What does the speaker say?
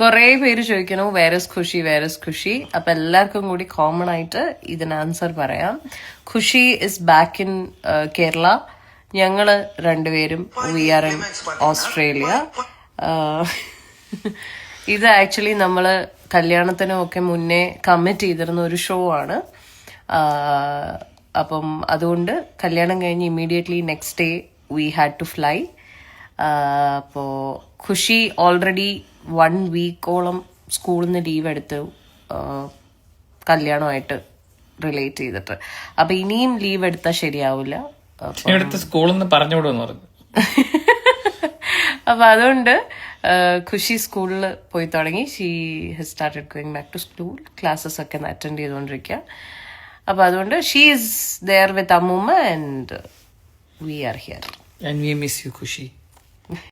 കൊറേ പേര് ചോദിക്കണു വേരസ് ഖുഷി വേരസ് ഖുഷി അപ്പൊ എല്ലാവർക്കും കൂടി കോമൺ ആയിട്ട് ഇതിന് ആൻസർ പറയാം. Khushi is back in Kerala ഞങ്ങൾ രണ്ടുപേരും we are in Australia Uh, ഇത് ആക്ച്വലി നമ്മൾ കല്യാണത്തിനും ഒക്കെ മുന്നേ കമ്മിറ്റ് ചെയ്തിരുന്ന ഒരു ഷോ ആണ്. അപ്പം അതുകൊണ്ട് കല്യാണം കഴിഞ്ഞ് immediately next day we had to fly അപ്പോ ഖുഷി ഓൾറെഡി വൺ വീക്കോളം സ്കൂളിൽ നിന്ന് ലീവ് എടുത്ത് കല്യാണമായിട്ട് റിലേറ്റ് ചെയ്തിട്ട്. അപ്പൊ ഇനിയും ലീവ് എടുത്താൽ ശരിയാവില്ല സ്കൂളിൽ നിന്ന് പറഞ്ഞു പറഞ്ഞുവിടുമെന്ന് പറഞ്ഞു. അപ്പൊ അതുകൊണ്ട് ഖുഷി സ്കൂളിൽ പോയി തുടങ്ങി. She has started going back to school classes ഒക്കെ അറ്റൻഡ് ചെയ്തുകൊണ്ടിരിക്കുക അപ്പൊ അതുകൊണ്ട് ഷീ ഈസ് ദർ വിത്ത് അമ്മൂമ്മ and we are here and we miss you Khushi.